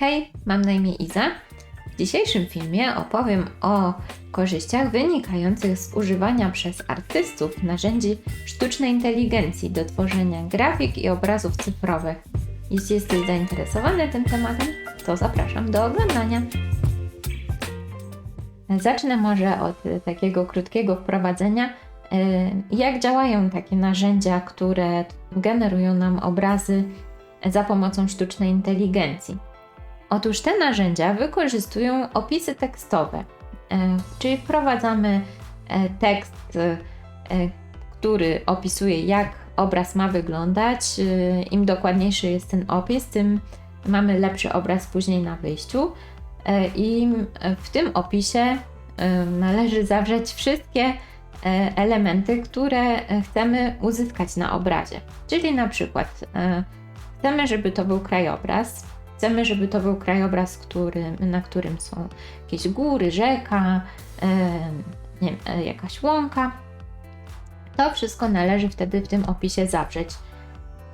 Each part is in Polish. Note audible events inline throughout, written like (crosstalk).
Hej, mam na imię Iza. W dzisiejszym filmie opowiem o korzyściach wynikających z używania przez artystów narzędzi sztucznej inteligencji do tworzenia grafik i obrazów cyfrowych. Jeśli jesteś zainteresowany tym tematem, to zapraszam do oglądania. Zacznę może od takiego krótkiego wprowadzenia, y, jak działają takie narzędzia, które generują nam obrazy za pomocą sztucznej inteligencji. Otóż te narzędzia wykorzystują opisy tekstowe, e, czyli wprowadzamy e, tekst, e, który opisuje, jak obraz ma wyglądać. Im dokładniejszy jest ten opis, tym mamy lepszy obraz później na wyjściu. I w tym opisie należy zawrzeć wszystkie elementy, które chcemy uzyskać na obrazie. Czyli na przykład chcemy, żeby to był krajobraz, Chcemy, żeby to był krajobraz, który, na którym są jakieś góry, rzeka, nie wiem, e, jakaś łąka. To wszystko należy wtedy w tym opisie zawrzeć.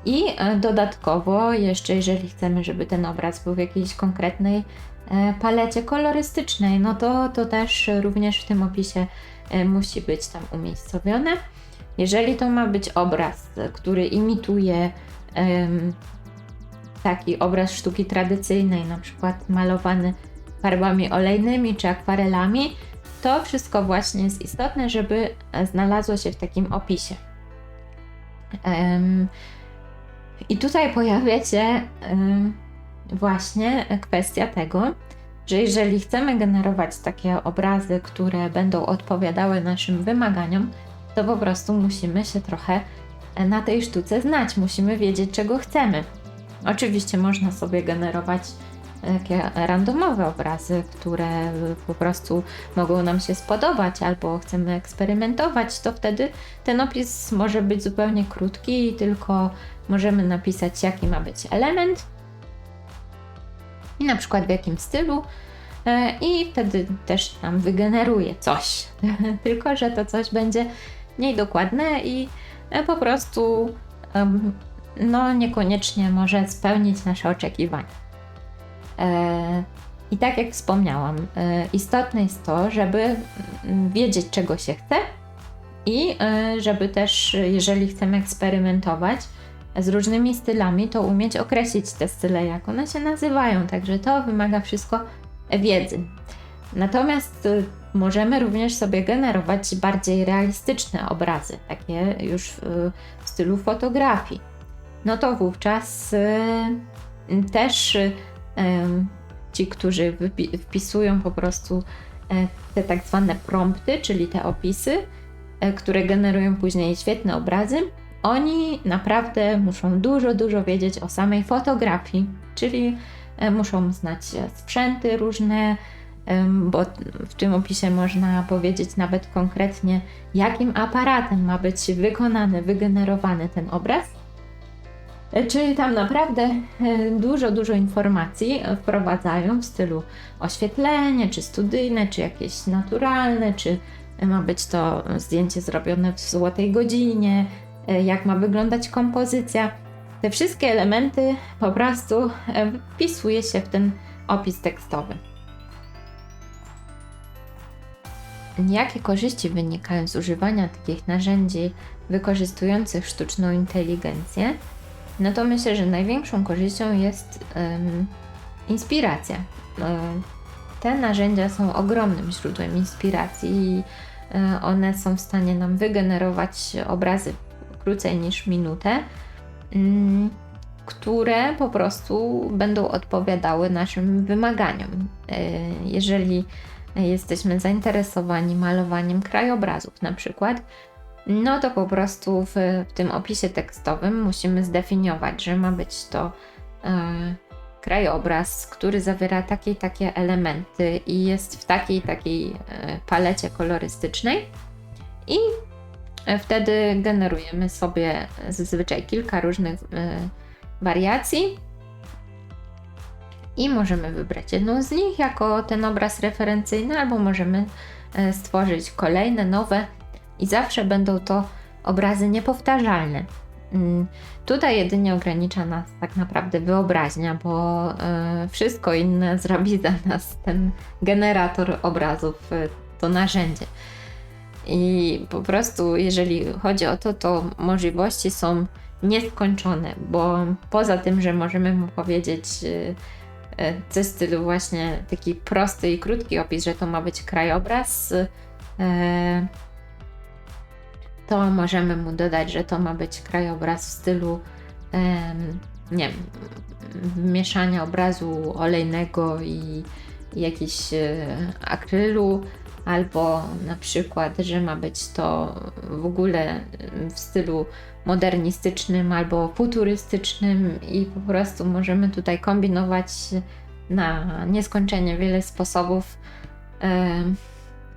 I e, dodatkowo, jeszcze jeżeli chcemy, żeby ten obraz był w jakiejś konkretnej e, palecie kolorystycznej, no to, to też również w tym opisie musi być tam umiejscowione. Jeżeli to ma być obraz, który imituje taki obraz sztuki tradycyjnej, na przykład malowany farbami olejnymi czy akwarelami, to wszystko właśnie jest istotne, żeby znalazło się w takim opisie. I tutaj pojawia się właśnie kwestia tego, że jeżeli chcemy generować takie obrazy, które będą odpowiadały naszym wymaganiom, to po prostu musimy się trochę na tej sztuce znać, musimy wiedzieć, czego chcemy. Oczywiście można sobie generować takie randomowe obrazy, które po prostu mogą nam się spodobać, albo chcemy eksperymentować, to wtedy ten opis może być zupełnie krótki i tylko możemy napisać, jaki ma być element i na przykład w jakim stylu. E, I wtedy też nam wygeneruje coś. (laughs) tylko, że to coś będzie mniej dokładne i e, po prostu no niekoniecznie może spełnić nasze oczekiwania. E, I tak jak wspomniałam, e, istotne jest to, żeby wiedzieć, czego się chce i e, żeby też, jeżeli chcemy eksperymentować z różnymi stylami, to umieć określić te style, jak one się nazywają. Także to wymaga wszystko wiedzy. Natomiast możemy również sobie generować bardziej realistyczne obrazy, takie już w stylu fotografii no to wówczas y, też y, ci, którzy wpisują po prostu e, te tak zwane prompty, czyli te opisy, e, które generują później świetne obrazy, oni naprawdę muszą dużo, dużo wiedzieć o samej fotografii, czyli e, muszą znać sprzęty różne, bo w tym opisie można powiedzieć nawet konkretnie, jakim aparatem ma być wykonany, wygenerowany ten obraz. E, czyli tam naprawdę e, dużo, dużo informacji wprowadzają w stylu oświetlenie, czy studyjne, czy jakieś naturalne, czy ma być to zdjęcie zrobione w złotej godzinie, e, jak ma wyglądać kompozycja. Te wszystkie elementy po prostu wpisuje się w ten opis tekstowy. Jakie korzyści wynikają z używania takich narzędzi wykorzystujących sztuczną inteligencję? No to myślę, że największą korzyścią jest um, inspiracja. Te narzędzia są ogromnym źródłem inspiracji i e, one są w stanie nam wygenerować obrazy krócej niż minutę, mm, które po prostu będą odpowiadały naszym wymaganiom. E, jeżeli jesteśmy zainteresowani malowaniem krajobrazów, na przykład, no to po prostu w, w tym opisie tekstowym musimy zdefiniować, że ma być to e, krajobraz, który zawiera takie i takie elementy i jest w takiej takiej e, palecie kolorystycznej. I e, wtedy generujemy sobie zazwyczaj kilka różnych e, wariacji i możemy wybrać jedną z nich jako ten obraz referencyjny, albo możemy stworzyć kolejne, nowe i zawsze będą to obrazy niepowtarzalne. Mm, Tutaj jedynie ogranicza nas tak naprawdę wyobraźnia, bo e, wszystko inne zrobi za nas ten generator obrazów, e, to narzędzie. I po prostu, jeżeli chodzi o to, to możliwości są nieskończone, bo poza tym, że możemy mu powiedzieć e, coś w stylu właśnie taki prosty i krótki opis, że to ma być krajobraz, to możemy mu dodać, że to ma być krajobraz w stylu nie wiem, mieszania obrazu olejnego i jakiś e, akrylu, albo na przykład, że ma być to w ogóle w stylu modernistycznym albo futurystycznym i po prostu możemy tutaj kombinować na nieskończenie wiele sposobów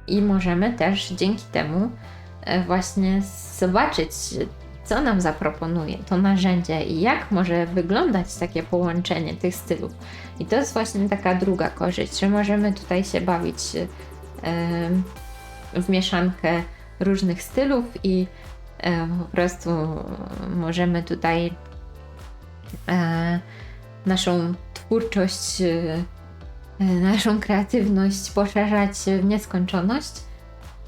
i możemy też dzięki temu właśnie zobaczyć, co nam zaproponuje to narzędzie i jak może wyglądać takie połączenie tych stylów. I to jest właśnie taka druga korzyść, że możemy tutaj się bawić em, w mieszankę różnych stylów i e, po prostu możemy tutaj e, naszą twórczość, e, naszą kreatywność poszerzać w nieskończoność.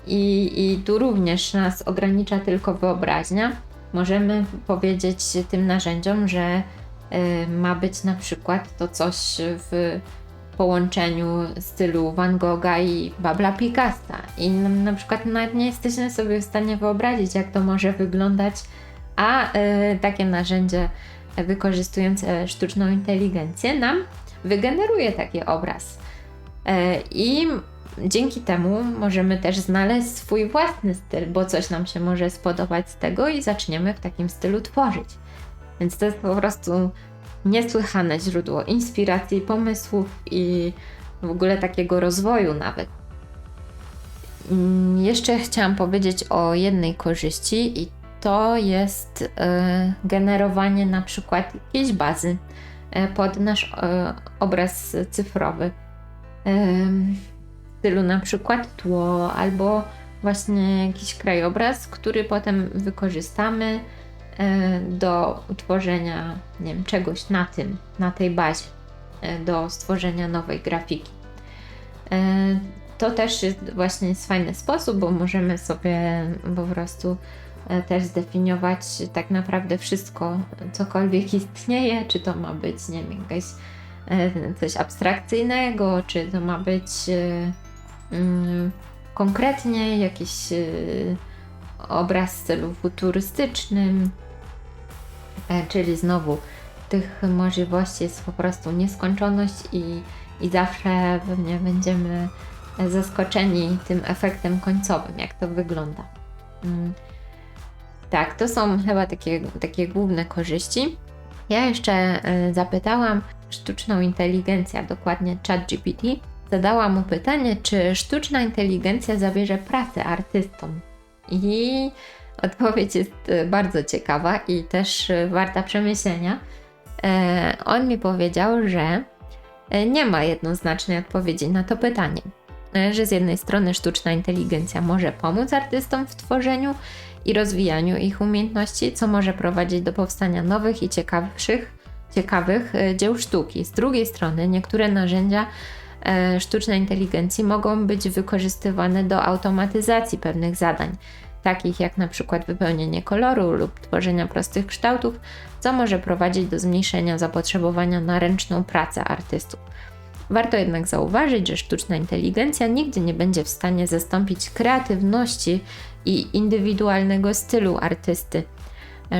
I, I tu również nas ogranicza tylko wyobraźnia. Możemy powiedzieć tym narzędziom, że y, ma być na przykład to coś w połączeniu stylu Van Gogha i Babla Picassa. I na, na przykład nawet nie jesteśmy sobie w stanie wyobrazić, jak to może wyglądać, a y, takie narzędzie wykorzystujące sztuczną inteligencję nam wygeneruje taki obraz. I dzięki temu możemy też znaleźć swój własny styl, bo coś nam się może spodobać z tego i zaczniemy w takim stylu tworzyć. Więc to jest po prostu niesłychane źródło inspiracji, pomysłów i w ogóle takiego rozwoju nawet. Mm, Jeszcze chciałam powiedzieć o jednej korzyści i to jest e, generowanie na przykład jakiejś bazy e, pod nasz e, obraz cyfrowy. Stylu na przykład tło albo właśnie jakiś krajobraz, który potem wykorzystamy e, do utworzenia nie wiem, czegoś na tym, na tej bazie, e, do stworzenia nowej grafiki. E, To też jest właśnie jest fajny sposób, bo możemy sobie po prostu też zdefiniować tak naprawdę wszystko, cokolwiek istnieje, czy to ma być, nie wiem, coś abstrakcyjnego, czy to ma być konkretnie jakiś e, obraz w stylu futurystycznym, e, czyli znowu tych możliwości jest po prostu nieskończoność i, i zawsze pewnie będziemy zaskoczeni tym efektem końcowym, jak to wygląda. Mm. Tak, to są chyba takie, takie główne korzyści. Ja jeszcze e, zapytałam sztuczną inteligencję, dokładnie ChatGPT. Zadałam mu pytanie, czy sztuczna inteligencja zabierze pracę artystom. I odpowiedź jest e, bardzo ciekawa i też e, warta przemyślenia. E, On mi powiedział, że nie ma jednoznacznej odpowiedzi na to pytanie. Że z jednej strony sztuczna inteligencja może pomóc artystom w tworzeniu i rozwijaniu ich umiejętności, co może prowadzić do powstania nowych i ciekawszych, ciekawych dzieł sztuki. Z drugiej strony niektóre narzędzia sztucznej inteligencji mogą być wykorzystywane do automatyzacji pewnych zadań, takich jak na przykład wypełnienie koloru lub tworzenia prostych kształtów, co może prowadzić do zmniejszenia zapotrzebowania na ręczną pracę artystów. Warto jednak zauważyć, że sztuczna inteligencja nigdy nie będzie w stanie zastąpić kreatywności i indywidualnego stylu artysty.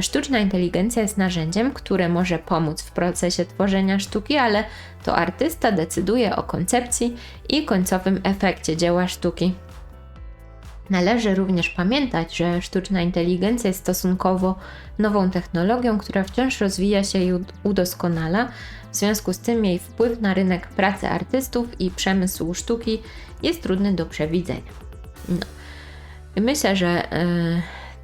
Sztuczna inteligencja jest narzędziem, które może pomóc w procesie tworzenia sztuki, ale to artysta decyduje o koncepcji i końcowym efekcie dzieła sztuki. Należy również pamiętać, że sztuczna inteligencja jest stosunkowo nową technologią, która wciąż rozwija się i ud- udoskonala. W związku z tym jej wpływ na rynek pracy artystów i przemysł sztuki jest trudny do przewidzenia. No. Myślę, że e,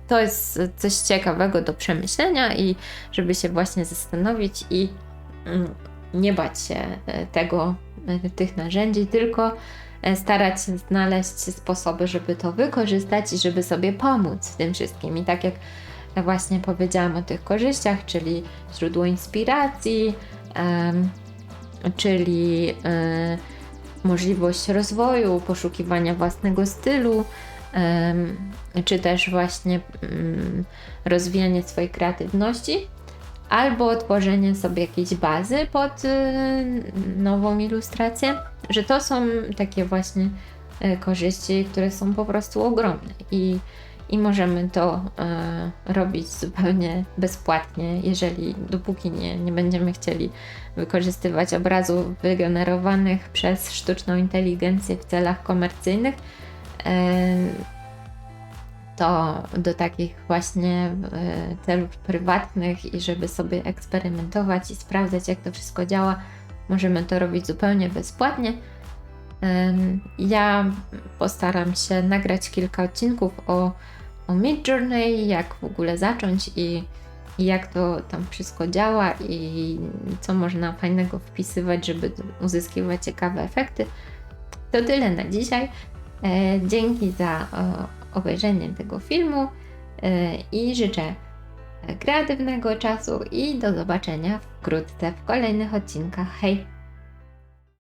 to jest coś ciekawego do przemyślenia i żeby się właśnie zastanowić i mm, nie bać się e, tego, e, tych narzędzi, tylko e, starać się znaleźć sposoby, żeby to wykorzystać i żeby sobie pomóc w tym wszystkim. I tak jak właśnie powiedziałam o tych korzyściach, czyli źródło inspiracji, czyli możliwość rozwoju, poszukiwania własnego stylu, czy też właśnie mm, rozwijanie swojej kreatywności, albo tworzenie sobie jakiejś bazy pod y, nową ilustrację, że to są takie właśnie e, korzyści, które są po prostu ogromne i, i możemy to e, robić zupełnie bezpłatnie, jeżeli dopóki nie, nie będziemy chcieli wykorzystywać obrazów wygenerowanych przez sztuczną inteligencję w celach komercyjnych. To do takich właśnie e, celów prywatnych i żeby sobie eksperymentować i sprawdzać, jak to wszystko działa, możemy to robić zupełnie bezpłatnie. Ja postaram się nagrać kilka odcinków o, o Midjourney, jak w ogóle zacząć i, i jak to tam wszystko działa i co można fajnego wpisywać, żeby uzyskiwać ciekawe efekty. To tyle na dzisiaj. E, Dzięki za e, obejrzenie tego filmu e, i życzę kreatywnego czasu i do zobaczenia wkrótce w kolejnych odcinkach. Hej!